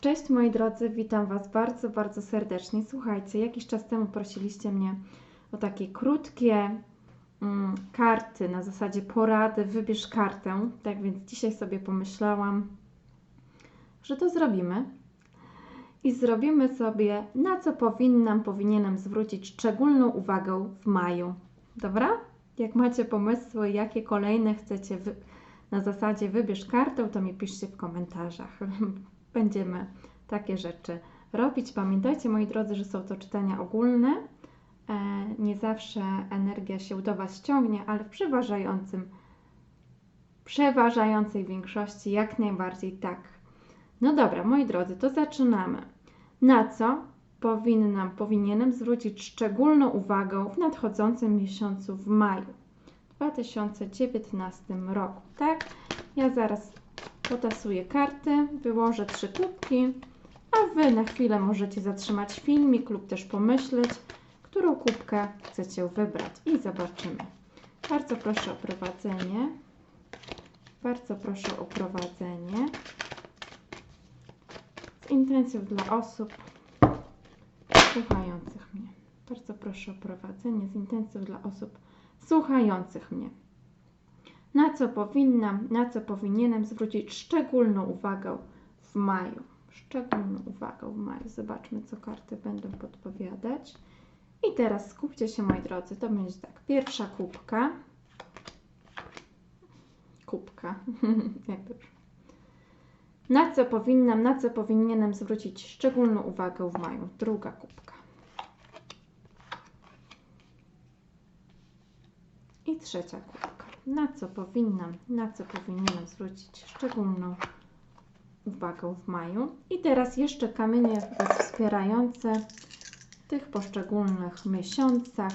Cześć moi drodzy, witam Was bardzo, bardzo serdecznie. Słuchajcie, jakiś czas temu prosiliście mnie o takie krótkie mm, karty, na zasadzie porady, wybierz kartę. Tak więc dzisiaj sobie pomyślałam, że to zrobimy. I zrobimy sobie, na co powinnam, powinienem zwrócić szczególną uwagę w maju. Dobra? Jak macie pomysły, jakie kolejne chcecie na zasadzie wybierz kartę, to mi piszcie w komentarzach. Będziemy takie rzeczy robić. Pamiętajcie, moi drodzy, że są to czytania ogólne. E, Nie zawsze energia się do Was ściągnie, ale w przeważającym, przeważającej większości jak najbardziej tak. No dobra, moi drodzy, to zaczynamy. Na co powinnam, powinienem zwrócić szczególną uwagę w nadchodzącym miesiącu w maju 2019 roku, tak? Ja zaraz potasuję karty, wyłożę trzy kubki, a Wy na chwilę możecie zatrzymać filmik lub też pomyśleć, którą kubkę chcecie wybrać i zobaczymy. Bardzo proszę o prowadzenie. Bardzo proszę o prowadzenie. Z intencją dla osób słuchających mnie. Bardzo proszę o prowadzenie z intencją dla osób słuchających mnie. Na co powinnam, na co powinienem zwrócić szczególną uwagę w maju. Szczególną uwagę w maju. Zobaczmy, co karty będą podpowiadać. I teraz skupcie się, moi drodzy. To będzie tak. Pierwsza kubka. Kubka. Jak. Na co powinnam, na co powinienem zwrócić szczególną uwagę w maju. Druga kubka. I trzecia kubka. Na co powinnam, na co powinienem zwrócić szczególną uwagę w maju. I teraz jeszcze kamienie wspierające w tych poszczególnych miesiącach.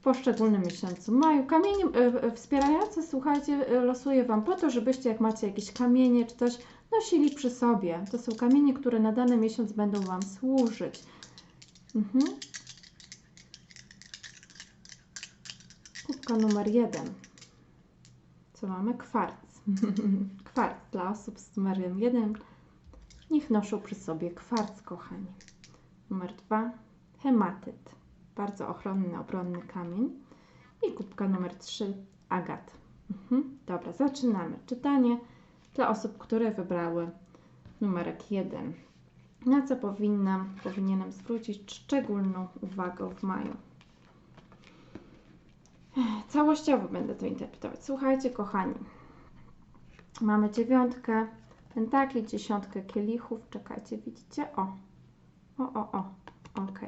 W poszczególnym miesiącu maju. Kamienie e, e, wspierające, słuchajcie, e, losuję Wam po to, żebyście jak macie jakieś kamienie czy coś, nosili przy sobie. To są kamienie, które na dany miesiąc będą Wam służyć. Mhm. Kubka numer jeden. Co mamy? Kwarc. kwarc dla osób z numerem jeden. Niech noszą przy sobie kwarc, kochani. Numer dwa. Hematyt. Bardzo ochronny, obronny kamień. I kubka numer trzy. Agat. Mhm. Dobra, zaczynamy. Czytanie dla osób, które wybrały numerek jeden. Na co powinnam, powinienem zwrócić szczególną uwagę w maju? Całościowo będę to interpretować. Słuchajcie, kochani. Mamy dziewiątkę pentakli, dziesiątkę kielichów. Czekajcie, widzicie? O, o, o, o. Ok.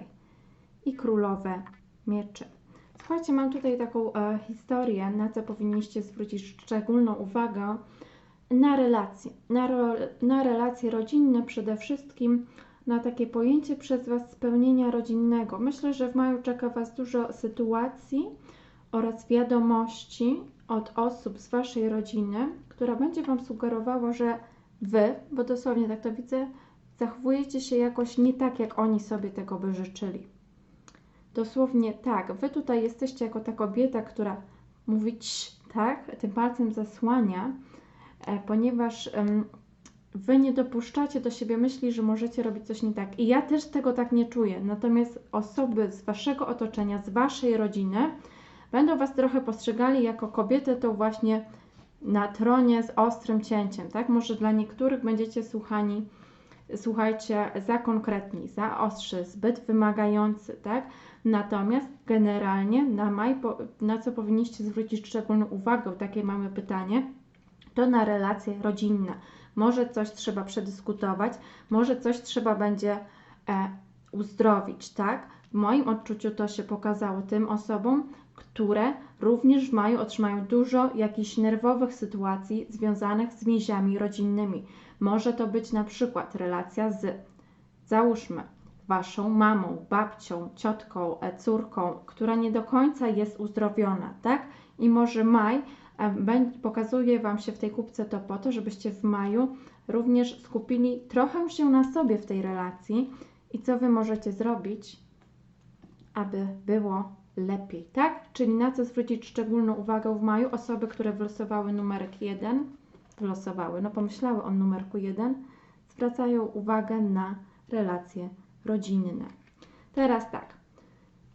I królowe mieczy. Słuchajcie, mam tutaj taką e, historię, na co powinniście zwrócić szczególną uwagę. Na relacje. Na, ro, na relacje rodzinne przede wszystkim. Na takie pojęcie przez Was spełnienia rodzinnego. Myślę, że w maju czeka Was dużo sytuacji oraz wiadomości od osób z Waszej rodziny, która będzie Wam sugerowała, że Wy, bo dosłownie tak to widzę, zachowujecie się jakoś nie tak, jak oni sobie tego by życzyli. Dosłownie tak. Wy tutaj jesteście jako ta kobieta, która mówi tak, tym palcem zasłania, e, ponieważ Wy nie dopuszczacie do siebie myśli, że możecie robić coś nie tak. I ja też tego tak nie czuję. Natomiast osoby z Waszego otoczenia, z Waszej rodziny, będą Was trochę postrzegali jako kobietę tą właśnie na tronie z ostrym cięciem, tak? Może dla niektórych będziecie słuchani, słuchajcie, za konkretni, za ostrzy, zbyt wymagający, tak? Natomiast generalnie na maj, na co powinniście zwrócić szczególną uwagę, takie mamy pytanie, to na relacje rodzinne. Może coś trzeba przedyskutować, może coś trzeba będzie e, uzdrowić, tak? W moim odczuciu to się pokazało tym osobom, które również w maju otrzymają dużo jakichś nerwowych sytuacji związanych z więziami rodzinnymi. Może to być na przykład relacja z, załóżmy, waszą mamą, babcią, ciotką, e, córką, która nie do końca jest uzdrowiona, tak? I może maj e, pokazuje Wam się w tej kubce to po to, żebyście w maju również skupili trochę się na sobie w tej relacji i co Wy możecie zrobić, aby było lepiej, tak? Czyli na co zwrócić szczególną uwagę w maju? Osoby, które wylosowały numerek 1, wylosowały, no pomyślały o numerku 1, zwracają uwagę na relacje rodzinne. Teraz tak.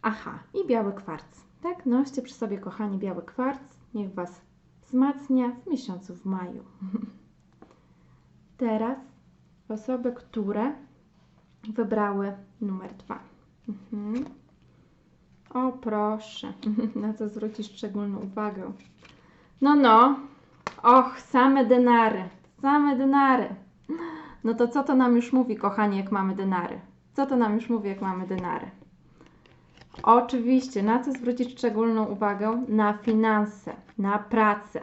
Aha, i biały kwarc. Tak, noście przy sobie, kochani, biały kwarc. Niech Was wzmacnia w miesiącu w maju. Teraz osoby, które wybrały numer dwa. Mhm. O, proszę, na co zwrócić szczególną uwagę. No, no, och, same denary, same denary. No to co to nam już mówi, kochani, jak mamy denary? Co to nam już mówi, jak mamy denary? Oczywiście, na co zwrócić szczególną uwagę? Na finanse, na pracę,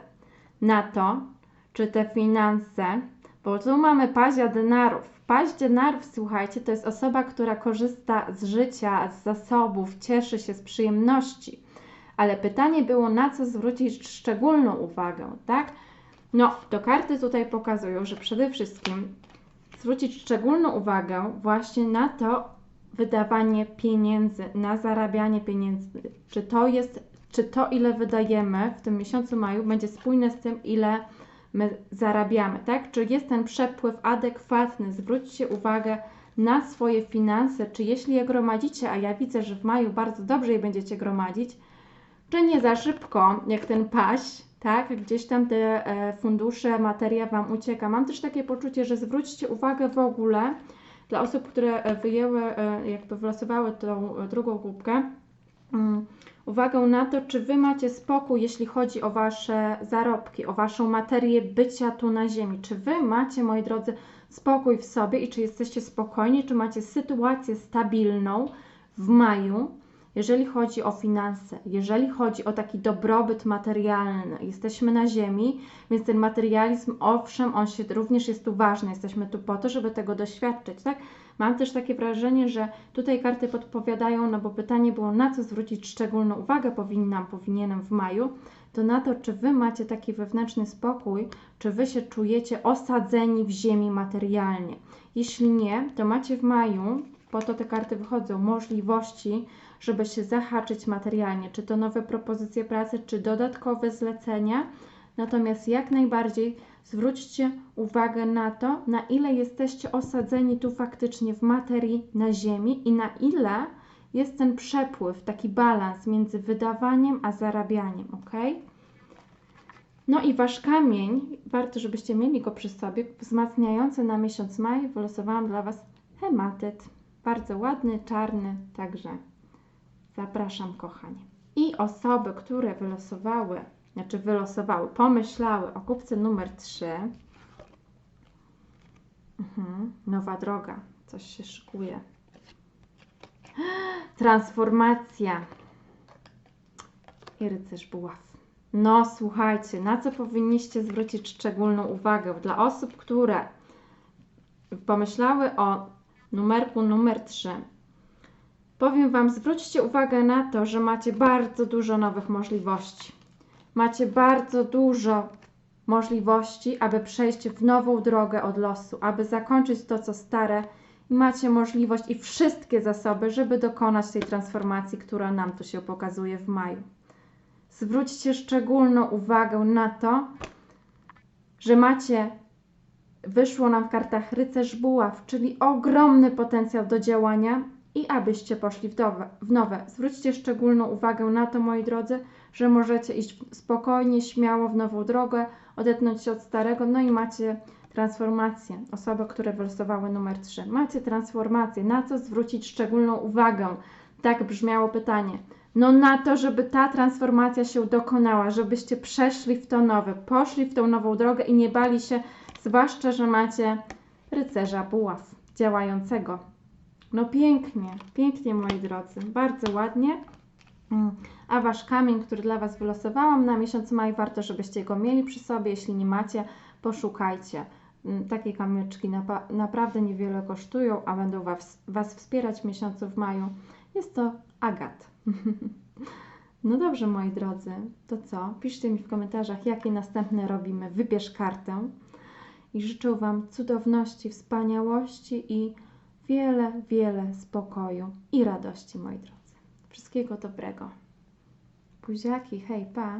na to, czy te finanse, bo tu mamy pazia denarów. Paź denarów, słuchajcie, to jest osoba, która korzysta z życia, z zasobów, cieszy się z przyjemności. Ale pytanie było, na co zwrócić szczególną uwagę, tak? No, to karty tutaj pokazują, że przede wszystkim zwrócić szczególną uwagę właśnie na to wydawanie pieniędzy, na zarabianie pieniędzy. Czy to jest, czy to ile wydajemy w tym miesiącu maju będzie spójne z tym, ile my zarabiamy, tak? Czy jest ten przepływ adekwatny? Zwróćcie uwagę na swoje finanse, czy jeśli je gromadzicie, a ja widzę, że w maju bardzo dobrze je będziecie gromadzić, czy nie za szybko, jak ten paś, tak? Gdzieś tam te e, fundusze, materia Wam ucieka. Mam też takie poczucie, że zwróćcie uwagę w ogóle dla osób, które wyjęły, e, jakby wylosowały tą e, drugą głupkę, uwagę na to, czy Wy macie spokój, jeśli chodzi o Wasze zarobki, o Waszą materię bycia tu na ziemi. Czy Wy macie, moi drodzy, spokój w sobie i czy jesteście spokojni, czy macie sytuację stabilną w maju, jeżeli chodzi o finanse, jeżeli chodzi o taki dobrobyt materialny, jesteśmy na ziemi, więc ten materializm, owszem, on się również jest tu ważny, jesteśmy tu po to, żeby tego doświadczyć, tak? Mam też takie wrażenie, że tutaj karty podpowiadają, no bo pytanie było, na co zwrócić szczególną uwagę powinnam, powinienem w maju, to na to, czy Wy macie taki wewnętrzny spokój, czy Wy się czujecie osadzeni w ziemi materialnie. Jeśli nie, to macie w maju, po to te karty wychodzą, możliwości, żeby się zahaczyć materialnie, czy to nowe propozycje pracy, czy dodatkowe zlecenia. Natomiast jak najbardziej zwróćcie uwagę na to, na ile jesteście osadzeni tu faktycznie w materii na Ziemi i na ile jest ten przepływ, taki balans między wydawaniem a zarabianiem, ok? No i wasz kamień, warto, żebyście mieli go przy sobie, wzmacniający na miesiąc maj, wylosowałam dla was hematyt. Bardzo ładny, czarny, także zapraszam, kochani. I osoby, które wylosowały, znaczy wylosowały, pomyślały o kupce numer 3. Mhm, nowa droga, coś się szykuje. Transformacja. I rycerz buław. No słuchajcie, na co powinniście zwrócić szczególną uwagę dla osób, które pomyślały o numerku numer 3. Powiem Wam, zwróćcie uwagę na to, że macie bardzo dużo nowych możliwości. Macie bardzo dużo możliwości, aby przejść w nową drogę od losu, aby zakończyć to, co stare i macie możliwość i wszystkie zasoby, żeby dokonać tej transformacji, która nam tu się pokazuje w maju. Zwróćcie szczególną uwagę na to, że macie wyszło nam w kartach rycerz buław, czyli ogromny potencjał do działania i abyście poszli w, nowe. Zwróćcie szczególną uwagę na to, moi drodzy, że możecie iść spokojnie, śmiało w nową drogę, odetnąć się od starego, no i macie transformację. Osoby, które wylosowały numer 3. Macie transformację. Na co zwrócić szczególną uwagę? Tak brzmiało pytanie. No na to, żeby ta transformacja się dokonała, żebyście przeszli w to nowe, poszli w tą nową drogę i nie bali się, zwłaszcza, że macie rycerza buław działającego. No pięknie, pięknie moi drodzy, bardzo ładnie. Mm. A Wasz kamień, który dla Was wylosowałam na miesiąc maj, warto, żebyście go mieli przy sobie. Jeśli nie macie, poszukajcie. Mm, takie kamyczki naprawdę niewiele kosztują, a będą was, was wspierać w miesiącu w maju. Jest to agat. No dobrze, moi drodzy, to co? Piszcie mi w komentarzach, jakie następne robimy. Wybierz kartę i życzę Wam cudowności, wspaniałości i wiele, wiele spokoju i radości, moi drodzy. Wszystkiego dobrego. Buziaki, hej, pa!